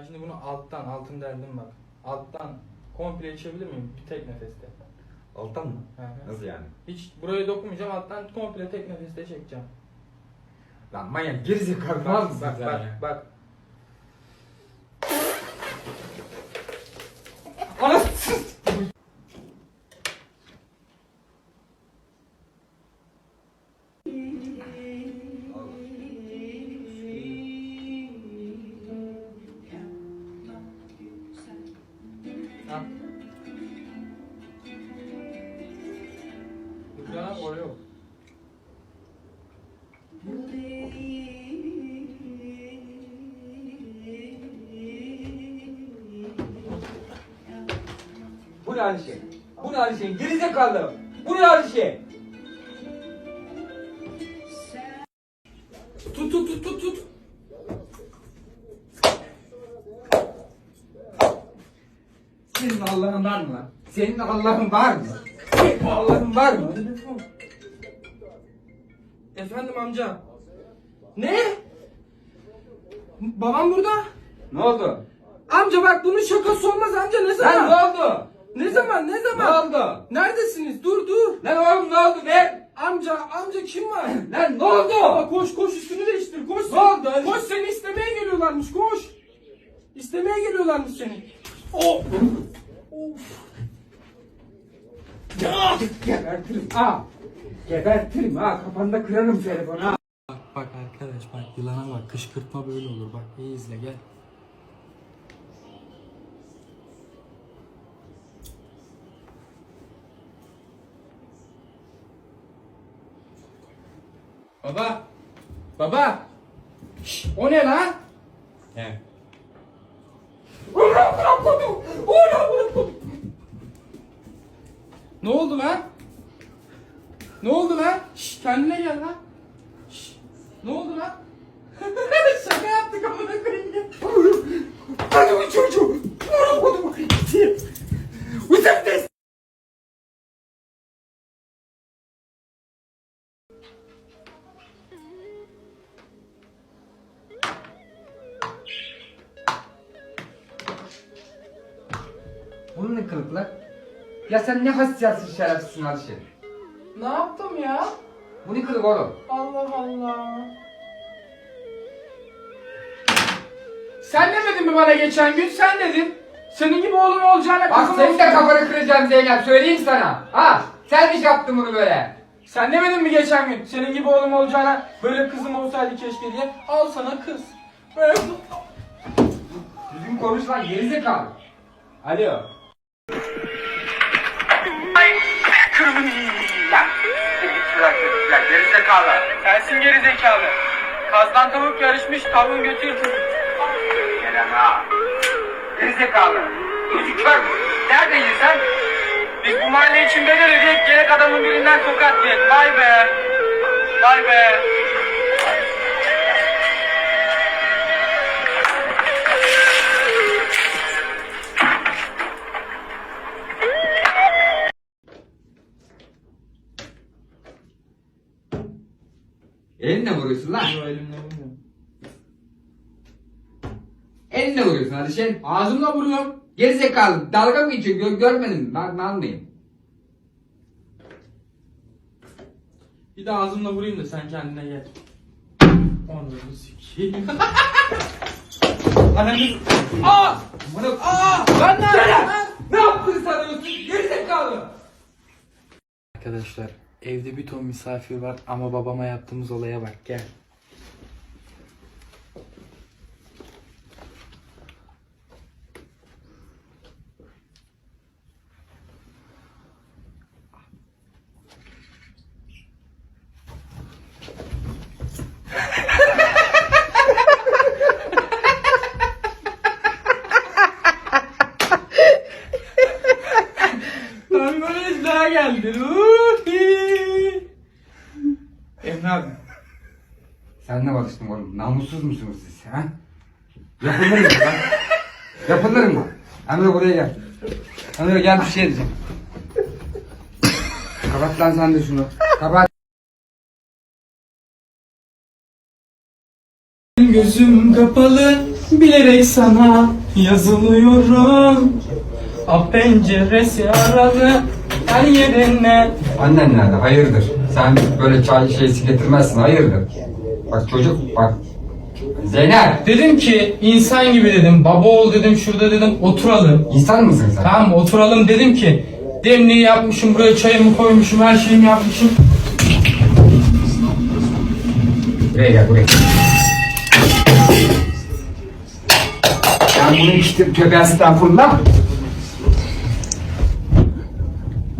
Ben şimdi bunu alttan, altın derdim bak. Alttan komple içebilir miyim? Bir tek nefeste. Alttan mı? Hı hı. Nasıl yani? Hiç buraya dokunmayacağım. Alttan komple tek nefeste çekeceğim. Lan manyak gerizekalı Bak mısın bak sen bak, ya? bak. Anasını Ne Alişe? Bu ne Alişe? Gerizekalı! Bu ne Alişe? Tut tut tut tut tut. Senin Allah'ın var mı lan? Senin Allah'ın var mı? Senin Allah'ın var mı? Efendim amca. Ne? Babam burada. Ne oldu? Amca bak bunun şakası olmaz amca ne Lan zaman? ne oldu? Ne zaman ne Ne zaman? oldu? Neredesiniz? Dur dur. Lan oğlum ne oldu be? Amca amca kim var? Lan ne Baba oldu? koş koş üstünü değiştir koş. Ne oldu? Koş seni istemeye geliyorlarmış koş. İstemeye geliyorlarmış seni. Oh. Of. Ya. Gebertirim ha. Gebertirim ha. Kafanda kırarım telefonu ha. Bak bak arkadaş bak yılana bak kışkırtma böyle olur bak iyi izle gel. Baba. Baba. Şş, o ne lan? He. Ne oldu lan? Ne oldu lan? Şş, kendine gel lan. Şş, ne oldu lan? Şaka yaptık amına koyayım. Hadi bu çocuğu. Vurun bunu. Uzak Bunun ne kılık lan? Ya sen ne hassiyatsız şerefsizsin Alişe. Ne yaptım ya? Bu ne kılık oğlum? Allah Allah. Sen demedin mi bana geçen gün? Sen dedin. Senin gibi oğlum olacağına Bak kızım senin de olsun. kafanı kıracağım Zeynep söyleyeyim sana. Ha sen mi yaptın bunu böyle? Sen demedin mi geçen gün? Senin gibi oğlum olacağına böyle kızım olsaydı keşke diye. Al sana kız. Böyle Düzgün konuş lan gerizekalı. Alo. Gerizekalı. Sensin gerizekalı. Kazdan tavuk yarışmış tavuğun götü yırtılmış. Ha. Gerizekalı. Çocuk kör mü? Neredeydin sen? Biz bu mahalle için bedel ödedik. Gerek adamın birinden tokat yedik. Vay be. Vay be. Elinle vuruyorsun lan. Yo, elimle vurmuyorum. Elinle vuruyorsun hadi şey. Ağzımla vuruyorum. Gerizekalı dalga mı geçiyor Gör, görmedin mi? Ben, almayayım. Bir de ağzımla vurayım da sen kendine gel. Onu sikeyim. Ananı... Aa! Aa! Ben nerede? Ne yaptın sanıyorsun? Gerizekalı. Arkadaşlar evde bir ton misafir var ama babama yaptığımız olaya bak gel. Tangoles daha geldi. Ruhi. Emre abi. Senle barıştım oğlum. Namussuz musunuz siz ha? Yapılır mı lan? Yapılır mı? Emre buraya gel. Emre gel bir şey diyeceğim. Kapat lan sen de şunu. Kapat. Gözüm kapalı Bilerek sana yazılıyorum A penceresi aralı her yerine Annen nerede? Hayırdır? Sen böyle çay şeysi getirmezsin. Hayırdır? Bak çocuk bak. Zeynep! Dedim ki insan gibi dedim baba ol dedim şurada dedim oturalım İnsan mısın sen? Tamam oturalım dedim ki demliği yapmışım buraya çayımı koymuşum her şeyimi yapmışım Buraya gel buraya. Ben bunu içtim tövbe estağfurullah.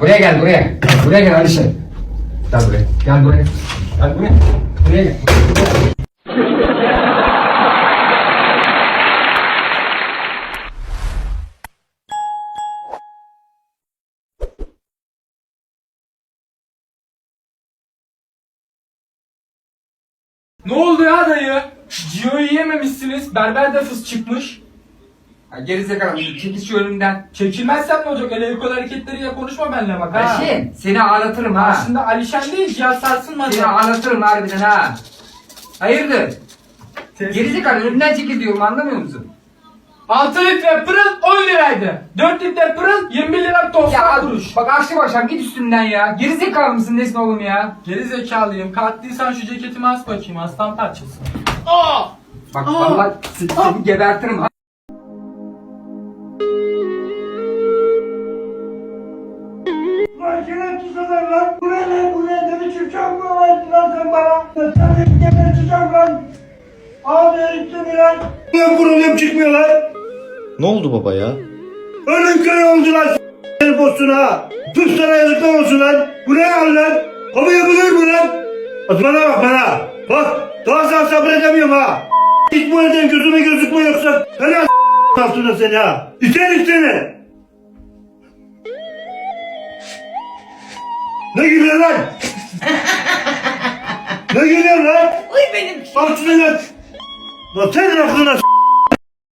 Buraya gel buraya. Buraya gel Alişe. Gel buraya. Gel buraya. Gel buraya. Buraya gel. Ne oldu ya dayı? Gio'yu yememişsiniz berber de fıs çıkmış Ha, Gerizekalı çekil şu önümden. Çekilmezsem ne olacak öyle el kol hareketleriyle konuşma benimle bak ha Ayşe seni ağlatırım ha. Aslında Alişan değil Cihat sarsılmaz Seni ağlatırım harbiden ha. Hayırdır? Gerizekalı önümden çekil diyorum anlamıyor musun? 6 litre pırıl 10 liraydı 4 litre pırıl 21 lira Ya 90 kuruş bak akşam akşam git üstümden ya. Gerizekalı mısın nesin oğlum ya? Geri zekalıyım kalktıysan şu ceketimi as bakayım aslan parçası Aa! Bak Aa! vallahi se- seni gebertirim ha. Lan şerefsizler lan. Bu ne lan? Bu ne? Ne biçim çok mu verdin lan sen bana? Ben seni geberteceğim lan. Abi erittin lan. Lan problem çıkmıyor lan. Ne oldu baba ya? Ölüm köy oldu lan. S***leri ha. Tut sana yazıklar olsun lan. Bu ne hal lan? Abi yapılır mı lan? Bana bak bana. Bak daha sen sabredemiyorum ha. Git bu evden gözüme gözükme yoksa fena s*** seni ha. İterim seni. Ne gülüyor lan? ne gülüyor lan? Uy benim şuna lan. Lan senin aklına